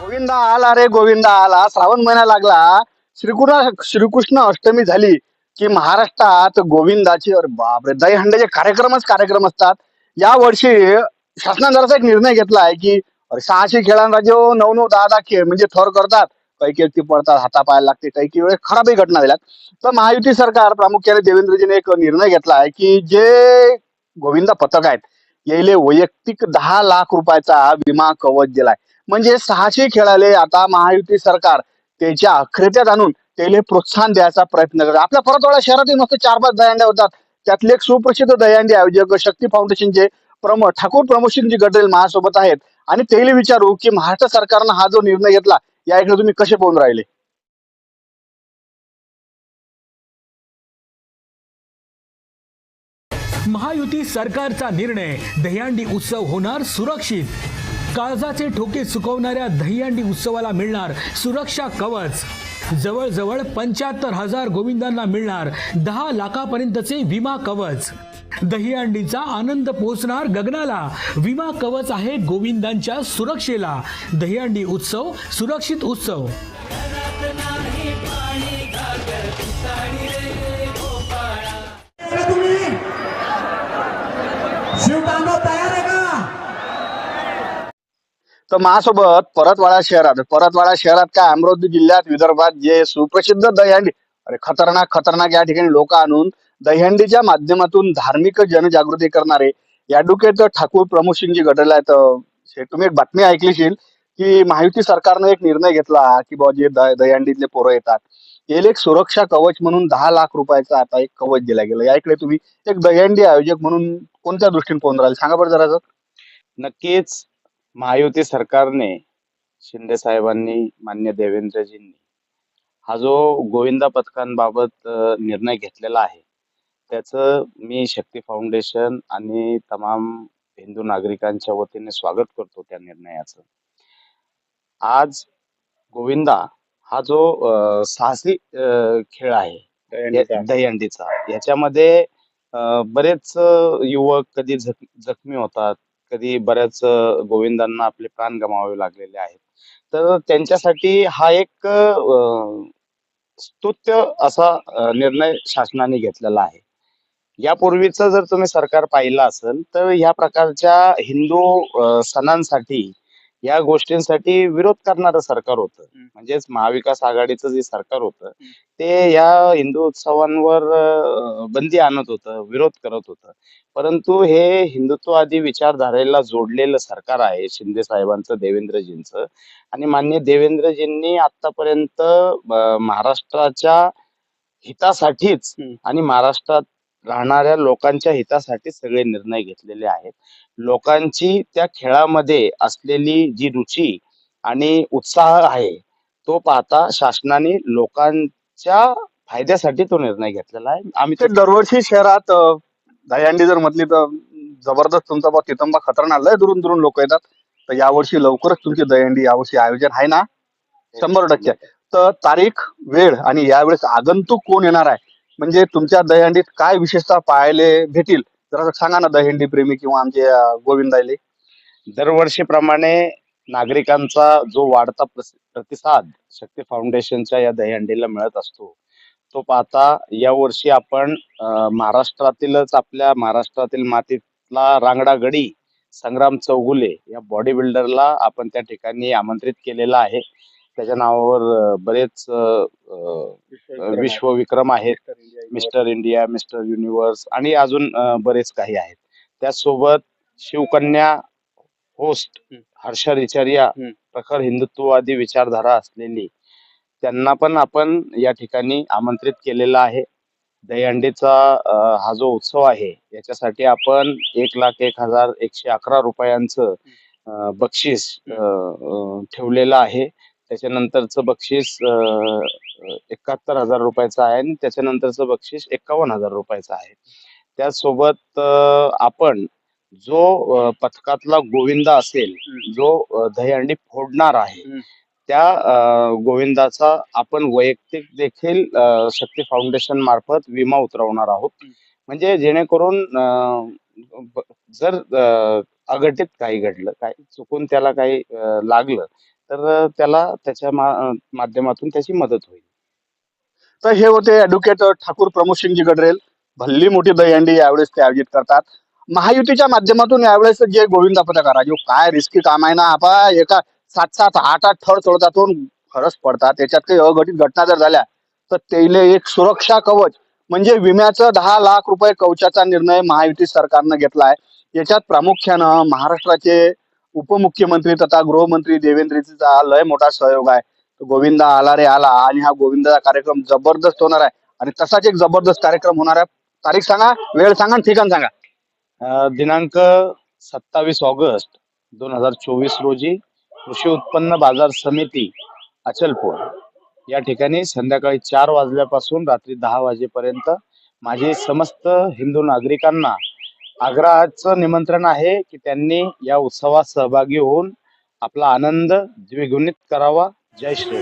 गोविंदा आला रे गोविंदा आला. श्रावण महिना लागला. श्रीकृष्ण श्रीकृष्ण अष्टमी झाली की महाराष्ट्रात गोविंदाची अरे बापरे दहीहंड्याचे कार्यक्रमच कार्यक्रम असतात. या वर्षी शासनाने जरासा एक निर्णय घेतला आहे की सहाशे खेळांना जो नऊ नऊ दहा दहा खेळ म्हणजे थर करतात काही काही पडतात हातापाय लागते काही काही वेळेस खराबही घटना दिल्यात तर महायुती सरकार प्रामुख्याने देवेंद्रजीने एक निर्णय घेतला आहे की जे गोविंदा पथक आहेत यायले वैयक्तिक दहा लाख रुपयाचा विमा कवच दिलाय. म्हणजे सहाशे खेळाले आता महायुती सरकार त्याच्या अखरेत्यात आणून त्याला प्रोत्साहन द्यायचा प्रयत्न करतात. आपल्या परतवाडा शहरातील मस्त चार पाच दह्यांड्या होतात. त्यातले एक सुप्रसिद्ध दयांडे आयोजक शक्ती फाउंडेशनचे प्रमुख ठाकूर प्रमोशनजी गडरेल माझ्यासोबत आहेत. आणि त्याला विचारू की महाराष्ट्र सरकारनं हा जो निर्णय घेतला या इकडे तुम्ही कसे पाहून राहिले? महायुती सरकारचा निर्णय दहीहंडी उत्सव होणार सुरक्षित. काळजाचे ठोके सुकवणाऱ्या दहीहंडी उत्सवाला मिळणार सुरक्षा कवच. जवळजवळ पंच्याहत्तर हजार गोविंदांना मिळणार दहा लाखापर्यंतचे विमा कवच. दहीहंडीचा आनंद पोहोचणार गगनाला. विमा कवच आहे गोविंदांच्या सुरक्षेला. दहीहंडी उत्सव सुरक्षित उत्सव. तर माझ्यासोबत परतवाडा शहरात परतवाडा शहरात काय अमरावती जिल्ह्यात विदर्भात जे सुप्रसिद्ध दहीहंडी अरे खतरनाक खतरनाक या ठिकाणी लोक आणून दहीहंडीच्या माध्यमातून धार्मिक जनजागृती करणारे ऍडव्होकेट ठाकूर प्रमोद सिंगजी गटला आहेत तुम्ही एक बातमी ऐकलीशील की महायुती सरकारनं एक निर्णय घेतला की बुवा जे द- दहीहंडीतले पोरं येतात येईल एक सुरक्षा कवच म्हणून दहा लाख रुपयाचा आता एक कवच दिला गेला. या इकडे तुम्ही एक दहीहंडी आयोजक म्हणून कोणत्या दृष्टीने पाहून राहिले? सांगा बरं जरा. नक्कीच. महायुती सरकारने शिंदे साहेबांनी मान्य देवेंद्रजींनी हा जो गोविंदा पथकांबाबत निर्णय घेतलेला आहे त्याचं मी शक्ती फाउंडेशन आणि तमाम हिंदू नागरिकांच्या वतीने स्वागत करतो त्या निर्णयाचं. आज गोविंदा हा जो साहसी खेळ आहे दहीहंडीचा. याच्यामध्ये बरेच युवक कधी जख जखमी होतात कधी बऱ्याच गोविंदांना आपले प्राण गमावे लागलेले आहेत. तर त्यांच्यासाठी हा एक स्तुत्य असा निर्णय शासनाने घेतलेला आहे. यापूर्वीच जर तुम्ही सरकार पाहिलं असेल तर ह्या प्रकारच्या हिंदू सणांसाठी या गोष्टींसाठी विरोध करणारं सरकार होतं. म्हणजेच महाविकास आघाडीचं जे सरकार होतं ते या हिंदू उत्सवांवर बंदी आणत होतं विरोध करत होतं. परंतु हे हिंदुत्ववादी विचारधारेला जोडलेलं सरकार आहे शिंदे साहेबांचं देवेंद्रजींचं. आणि मान्य देवेंद्रजींनी आतापर्यंत महाराष्ट्राच्या हितासाठीच. आणि महाराष्ट्रात राहणाऱ्या लोकांच्या हितासाठी सगळे निर्णय घेतलेले आहेत. लोकांची त्या खेळामध्ये असलेली जी रुची आणि उत्साह आहे तो पाहता शासनाने लोकांच्या फायद्यासाठी तो निर्णय घेतलेला आहे. आम्ही ते तो दरवर्षी शहरात अ, दहीहंडी जर म्हटली तर जबरदस्त तुमचा बा तिथंबा खतरनाक लय दुरून दुरून लोक येतात. तर यावर्षी लवकरच तुमची दहीहंडी यावर्षी आयोजन आहे ना? शंभर टक्के. तर तारीख वेळ आणि यावेळेस आगंतुक कोण येणार आहे? म्हणजे तुमच्या दहीहंडीत काय विशेषतः पाहायला भेटील? जरा सांगा ना दहीहंडी प्रेमी किंवा आमचे अ, गोविंदायले दरवर्षीप्रमाणे नागरिकांचा जो वाढता प्रतिसाद शक्ती फाउंडेशनच्या या दहीहंडीला मिळत असतो तो पाहता यावर्षी आपण महाराष्ट्रातीलच आपल्या महाराष्ट्रातील मातीतला रांगडा गडी संग्राम चौगुले या बॉडी बिल्डरला आपण त्या ठिकाणी आमंत्रित केलेलं आहे. त्याच्या नावावर बरेच विश्वविक्रम आहेत. मिस्टर इंडिया मिस्टर युनिव्हर्स आणि अजून बरेच काही आहेत. त्याचसोबत शिवकन्या होस्ट. हर्षा रिचारिया. प्रखर हिंदुत्ववादी विचारधारा असलेली त्यांना पण आपण या ठिकाणी आमंत्रित केलेलं आहे. दहीहंडीचा हा जो उत्सव आहे याच्यासाठी आपण एक लाख एक हजार एकशे अकरा रुपयांचं बक्षीस ठेवलेलं आहे. त्याच्यानंतरचं बक्षीस एकाहत्तर हजार रुपयाचं आहे आणि त्याच्यानंतरचं बक्षीस एकावन्न हजार रुपयाचं आहे त्याचसोबत अं, आपण जो पथकातला गोविंदा असेल जो दहीहंडी फोडणार आहे. त्या गोविंदाचा आपण वैयक्तिक देखील शक्ती फाउंडेशन मार्फत विमा उतरवणार आहोत. म्हणजे जेणेकरून जर अघटित काही घडलं काय चुकून त्याला काही लागलं तर त्याला त्याच्या माध्यमातून त्याची मदत होईल. तर हे होते ऍडव्होकेट ठाकूर प्रमोदसिंगजी गडरेल. भल्ली मोठी दहीहंडी यावेळेस ते आयोजित करतात. महायुतीच्या माध्यमातून यावेळेस जे गोविंदा पथकार जो काय रिस्की काम आहे ना आपा एका सात सात आठ आठ थर चढतातून खरंच पडतात. त्याच्यात काही अघटित घटना जर झाल्या तर त्याला एक सुरक्षा कवच म्हणजे विम्याचं दहा लाख रुपये कवचाचा निर्णय महायुती सरकारनं घेतलाय. याच्यात प्रामुख्यानं महाराष्ट्राचे उपमुख्यमंत्री तथा गृहमंत्री देवेंद्रजीचा लय मोठा सहयोग आहे. तो गोविंदा आला रे आला आणि हा गोविंदाचा कार्यक्रम जबरदस्त होणार आहे. आणि तसाच एक जबरदस्त कार्यक्रम होणार आहे. तारीख सांगा वेळ सांगा आणि ठिकाण सांगा. दिनांक सत्तावीस ऑगस्ट दोन हजार चोवीस रोजी कृषी उत्पन्न बाजार समिती अचलपूर या ठिकाणी संध्याकाळी चार वाजल्यापासून रात्री दहा वाजेपर्यंत माझे समस्त हिंदू नागरिकांना आग्रहाचं निमंत्रण आहे की त्यांनी या उत्सवात सहभागी होऊन आपला आनंद द्विगुणित करावा. जय श्री